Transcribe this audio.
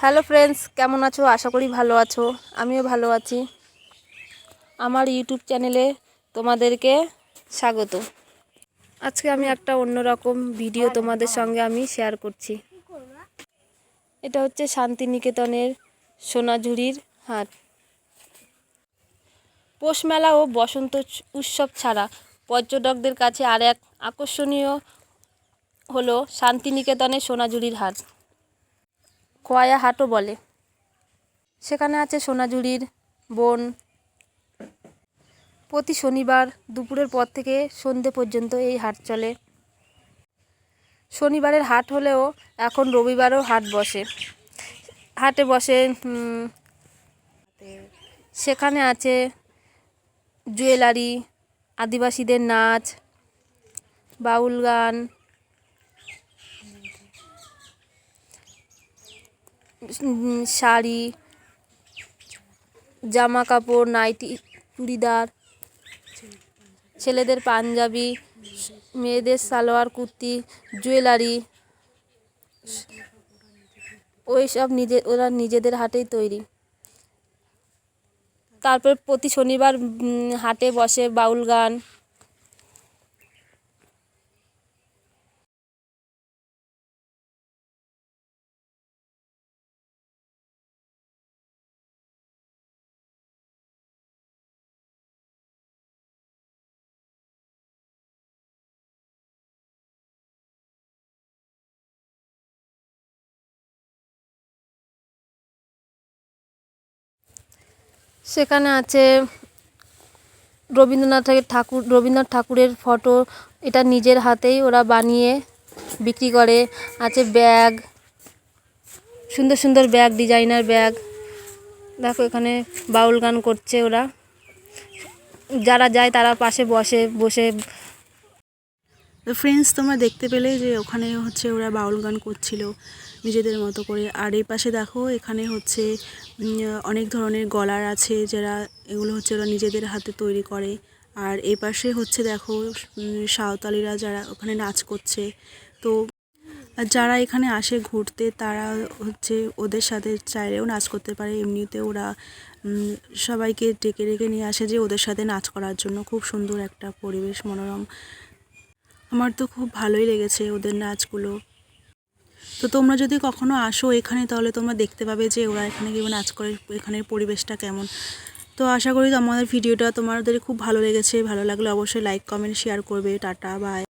Hello friends, কেমন আছো? আশা করি ভালো আছো। আমিও ভালো আছি। আমার ইউটিউব চ্যানেলে তোমাদেরকে স্বাগত। আজকে আমি একটা অন্যরকম ভিডিও তোমাদের সঙ্গে আমি শেয়ার করছি। এটা হচ্ছে শান্তিনিকেতনের সোনাঝুরির হাট। পৌষ মেলা ও বসন্ত উৎসব ছাড়া পর্যটকদের কাছে আর এক আকর্ষণীয় হলো শান্তিনিকেতনের সোনাঝুরির হাট। খোয়াইয়া হাটও বলে। সেখানে আছে সোনাঝুরির বন। প্রতি শনিবার দুপুরের পর থেকে সন্ধে পর্যন্ত এই হাট চলে। শনিবারের হাট হলেও এখন রবিবারও হাট বসে। হাটে বসে সেখানে আছে জুয়েলারি আদিবাসীদের নাচ, বাউল গান শাড়ি জামা কাপড় নাইটি, চুড়িদার, ছেলেদের পাঞ্জাবি, মেয়েদের সালোয়ার, কুর্তি, জুয়েলারি ওই সব নিজে, ওরা নিজেদের হাটেই তৈরি। তারপর প্রতি শনিবার হাটে বসে বাউল গান। সেখানে আছে রবীন্দ্রনাথের ঠাকুর রবীন্দ্রনাথ ঠাকুরের ফটো এটা নিজের হাতেই ওরা বানিয়ে বিক্রি করে। আছে ব্যাগ সুন্দর সুন্দর ব্যাগ ডিজাইনার ব্যাগ দেখো এখানে বাউল গান করছে ওরা। যারা যায় তারা পাশে বসে বসে তো ফ্রেন্ডস তোমরা দেখতে পেলে যে ওখানে হচ্ছে ওরা বাউল গান করছিল নিজেদের মতো করে। আর এই পাশে দেখো এখানে হচ্ছে অনেক ধরনের গলার আছে যারা এগুলো হচ্ছে ওরা নিজেদের হাতে তৈরি করে। আর এই পাশে হচ্ছে দেখো সাঁওতালিরা যারা ওখানে নাচ করছে। তো যারা এখানে আসে ঘুরতে তারা হচ্ছে ওদের সাথে চাইলেও নাচ করতে পারে। এমনিতে ওরা সবাইকে ডেকে ডেকে নিয়ে আসে যে ওদের সাথে নাচ করার জন্য। খুব সুন্দর একটা পরিবেশ, মনোরম। আমার তো খুব ভালোই লেগেছে ওদের নাচগুলো। তো তোমরা যদি কখনো আসো এখানে, তাহলে তোমরা দেখতে পাবে যে ওরা এখানে কেউ নাচ করে, এখানের পরিবেশটা কেমন। তো আশা করি তোমাদের ভিডিওটা তোমাদের খুব ভালো লেগেছে। ভালো লাগলে অবশ্যই লাইক কমেন্ট শেয়ার করবে। Tata bye